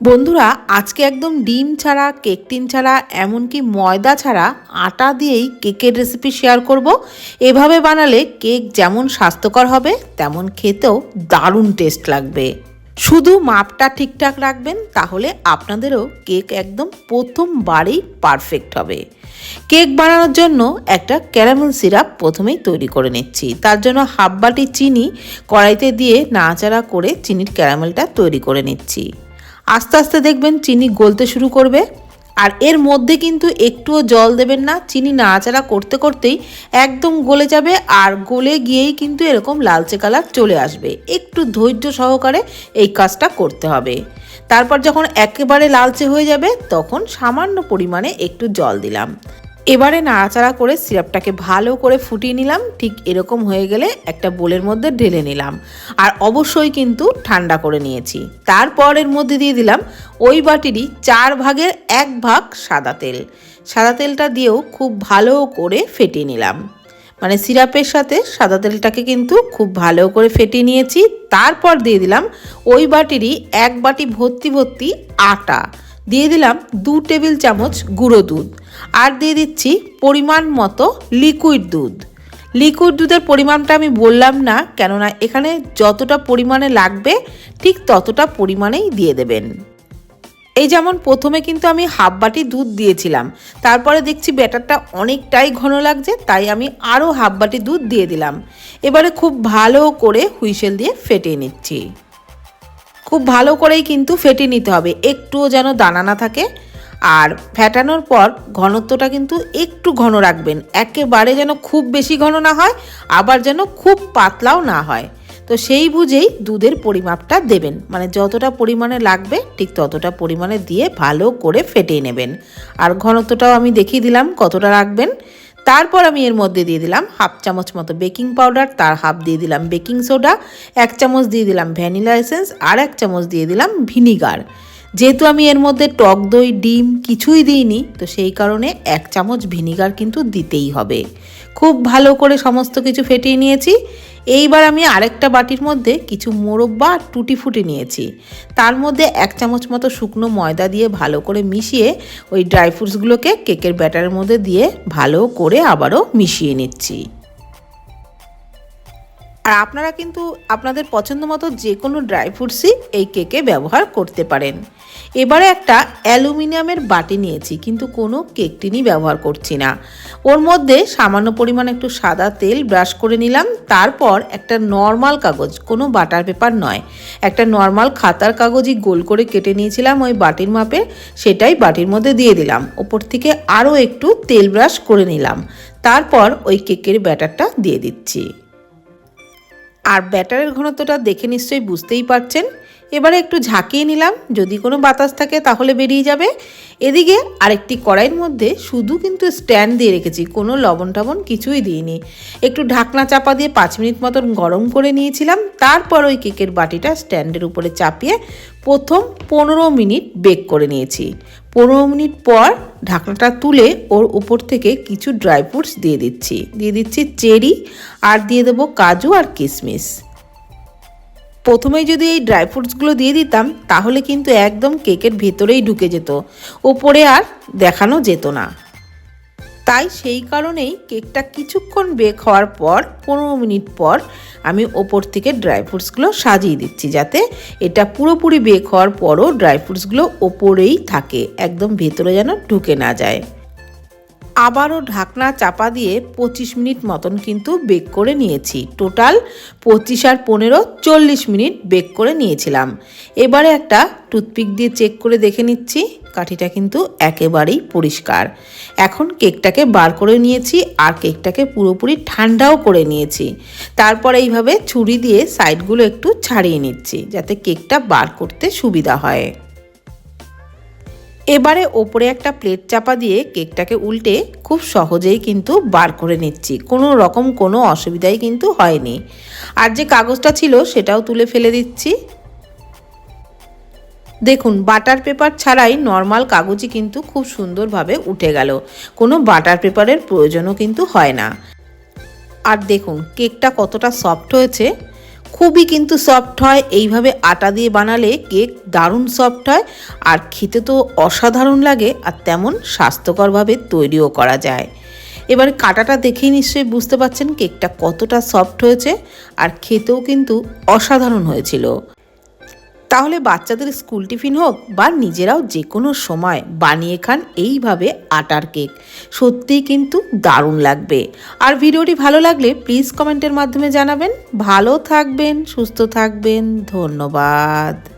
বন্ধুরা, আজকে একদম ডিম ছাড়া, কেক টিন ছাড়া, এমনকি ময়দা ছাড়া আটা দিয়েই কেকের রেসিপি শেয়ার করব। এভাবে বানালে কেক যেমন স্বাস্থ্যকর হবে, তেমন খেতেও দারুণ টেস্ট লাগবে। শুধু মাপটা ঠিকঠাক রাখবেন, তাহলে আপনাদেরও কেক একদম প্রথমবারেই পারফেক্ট হবে। কেক বানানোর জন্য একটা ক্যারামেল সিরাপ প্রথমেই তৈরি করে নিচ্ছি। তার জন্য হাফ বাটি চিনি কড়াইতে দিয়ে নাড়াচাড়া করে চিনির ক্যারামেলটা তৈরি করে নিচ্ছি। আস্তে আস্তে দেখবেন চিনি গলতে শুরু করবে। আর এর মধ্যে কিন্তু একটুও জল দেবেন না। চিনি নাড়াচাড়া করতে করতেই একদম গলে যাবে আর গলে গিয়েই কিন্তু এরকম লালচে কালার চলে আসবে। একটু ধৈর্য সহকারে এই কাজটা করতে হবে। তারপর যখন একেবারে লালচে হয়ে যাবে, তখন সামান্য পরিমাণে একটু জল দিলাম। এবারে নাড়াচাড়া করে সিরাপটাকে ভালো করে ফুটিয়ে নিলাম। ঠিক এরকম হয়ে গেলে একটা বোলের মধ্যে ঢেলে নিলাম। আর অবশ্যই কিন্তু ঠান্ডা করে নিয়েছি। তারপর এর মধ্যে দিয়ে দিলাম ওই বাটিরই চার ভাগের এক ভাগ সাদা তেল। সাদা তেলটা দিয়েও খুব ভালো করে ফেটিয়ে নিলাম। মানে সিরাপের সাথে সাদা তেলটাকে কিন্তু খুব ভালো করে ফেটিয়ে নিয়েছি। তারপর দিয়ে দিলাম ওই বাটিরই এক বাটি ভর্তি ভর্তি আটা। দিয়ে দিলাম দু টেবিল চামচ গুঁড়ো দুধ। আর দিয়ে দিচ্ছি পরিমাণ মতো লিকুইড দুধ। লিকুইড দুধের পরিমাণটা আমি বললাম না, কেননা এখানে যতটা পরিমাণে লাগবে, ঠিক ততটা পরিমাণেই দিয়ে দেবেন। এই যেমন প্রথমে কিন্তু আমি হাফ বাটি দুধ দিয়েছিলাম, তারপরে দেখছি ব্যাটারটা অনেকটাই ঘন লাগছে, তাই আমি আরও হাফ বাটি দুধ দিয়ে দিলাম। এবারে খুব ভালো করে হুইসেল দিয়ে ফেটিয়ে নিচ্ছি। খুব ভালো করেই কিন্তু ফেটিয়ে নিতে হবে, একটুও যেন দানা না থাকে। আর ফেটানোর পর ঘনত্বটা কিন্তু একটু ঘন রাখবেন। একেবারে যেন খুব বেশি ঘন না হয়, আবার যেন খুব পাতলাও না হয়। তো সেই বুঝেই দুধের পরিমাপটা দেবেন। মানে যতটা পরিমাণে লাগবে, ঠিক ততটা পরিমাণে দিয়ে ভালো করে ফেটিয়ে নেবেন। আর ঘনত্বটাও আমি দেখিয়ে দিলাম কতটা রাখবেন। তারপর আমি এর মধ্যে দিয়ে দিলাম হাফ চামচ মতো বেকিং পাউডার, তার হাফ দিয়ে দিলাম বেকিং সোডা, এক চামচ দিয়ে দিলাম ভ্যানিলা এসেন্স, আর এক চামচ দিয়ে দিলাম ভিনিগার। যেহেতু আমি এর মধ্যে টক দই, ডিম কিছুই দিইনি, তো সেই কারণে এক চামচ ভিনিগার কিন্তু দিতেই হবে। খুব ভালো করে সমস্ত কিছু ফেটিয়ে নিয়েছি। এইবার আমি আরেকটা বাটির মধ্যে কিছু মোরব্বা টুটি ফুটি নিয়েছি। তার মধ্যে এক চামচ মতো শুকনো ময়দা দিয়ে ভালো করে মিশিয়ে ওই ড্রাই ফ্রুটসগুলোকে কেকের ব্যাটারের মধ্যে দিয়ে ভালো করে আবারও মিশিয়ে নিচ্ছি। আর আপনারা কিন্তু আপনাদের পছন্দ মতো যে কোনো ড্রাই ফ্রুটসই এই কেকে ব্যবহার করতে পারেন। এবারে একটা অ্যালুমিনিয়ামের বাটি নিয়েছি, কিন্তু কোনো কেক টিনই ব্যবহার করছি না। ওর মধ্যে সামান্য পরিমাণ একটু সাদা তেল ব্রাশ করে নিলাম, তারপর একটা নর্মাল কাগজ, কোনো বাটার পেপার নয়। একটা নর্মাল খাতার কাগজই গোল করে কেটে নিয়েছিলাম ওই বাটির মাপে, সেটাই বাটির মধ্যে দিয়ে দিলাম। ওপর থেকে আরও একটু তেল ব্রাশ করে নিলাম। তারপর ওই কেকের ব্যাটারটা দিয়ে দিচ্ছি। আর ব্যাটারের ঘনত্বটা দেখে নিশ্চয়ই বুঝতেই পারছেন। এবারে একটু ঝাঁকিয়ে নিলাম। যদি কোনো বাতাস থাকে তাহলে বেরিয়ে যাবে। এদিকে আরেকটি কড়াইয়ের মধ্যে শুধু কিন্তু স্ট্যান্ড দিয়ে রেখেছি, কোনো লবণ টবণ কিছুই দিইনি। একটু ঢাকনা চাপা দিয়ে পাঁচ মিনিট মতন গরম করে নিয়েছিলাম। তারপর ওই কেকের বাটিটা স্ট্যান্ডের উপরে চাপিয়ে প্রথম পনেরো মিনিট বেক করে নিয়েছি। পনেরো মিনিট পর ঢাকনাটা তুলে ওর উপর থেকে কিছু ড্রাই ফ্রুটস দিয়ে দিচ্ছি। দিয়ে দিচ্ছি চেরি আর দিয়ে দেবো কাজু আর কিশমিশ প্রথমেই যদি এই ড্রাই ফ্রুটসগুলো দিয়ে দিতাম, তাহলে কিন্তু একদম কেকের ভেতরেই ঢুকে যেত। ওপরে আর দেখানো যেত না। তাই সেই কারণেই কেকটা কিছুক্ষণ বেক হওয়ার পর, পনেরো মিনিট পর আমি ওপর থেকে ড্রাই ফ্রুটসগুলো সাজিয়ে দিচ্ছি যাতে এটা পুরোপুরি বেক হওয়ার পরও ড্রাই ফ্রুটসগুলো ওপরেই থাকে, একদম ভেতরে যেন ঢুকে না যায়। আবারও ঢাকনা চাপা দিয়ে পঁচিশ মিনিট মতন কিন্তু বেক করে নিয়েছি। টোটাল পঁচিশ আর পনেরো চল্লিশ মিনিট বেক করে নিয়েছিলাম। এবারে একটা টুথপিক দিয়ে চেক করে দেখে নিচ্ছি, কাঠিটা কিন্তু একেবারেই পরিষ্কার। এখন কেকটাকে বার করে নিয়েছি আর কেকটাকে পুরোপুরি ঠান্ডাও করে নিয়েছি। তারপর এইভাবে ছুরি দিয়ে সাইডগুলো একটু ছাড়িয়ে নিচ্ছি, যাতে কেকটা বার করতে সুবিধা হয়। এবারে ওপরে একটা প্লেট চাপা দিয়ে কেকটাকে উল্টে খুব সহজেই কিন্তু বার করে নিচ্ছি। কোনো রকম কোনো অসুবিধাই কিন্তু হয়নি। আর যে কাগজটা ছিল সেটাও তুলে ফেলে দিচ্ছি। দেখুন, বাটার পেপার ছাড়াই নর্মাল কাগজই কিন্তু খুব সুন্দরভাবে উঠে গেল। কোনো বাটার পেপারের প্রয়োজনও কিন্তু হয় না। আর দেখুন, কেকটা কতটা সফট হয়েছে। খুবই কিন্তু সফট হয়। এইভাবে আটা দিয়ে বানালে কেক দারুণ সফট হয় আর খেতে তো অসাধারণ লাগে আর তেমন স্বাস্থ্যকরভাবে তৈরিও করা যায়। এবার কাটাটা দেখেই নিশ্চয়ই বুঝতে পারছেন কেকটা কতটা সফট হয়েছে আর খেতেও কিন্তু অসাধারণ হয়েছিল। তাহলে বাচ্চাদের স্কুল টিফিন হোক বা নিজেরাও যে কোনো সময় বানিয়ে খান এইভাবে আটার কেক। সত্যিই কিন্তু দারুণ লাগবে। আর ভিডিওটি ভালো লাগলে প্লিজ কমেন্টের মাধ্যমে জানাবেন। ভালো থাকবেন, সুস্থ থাকবেন, ধন্যবাদ।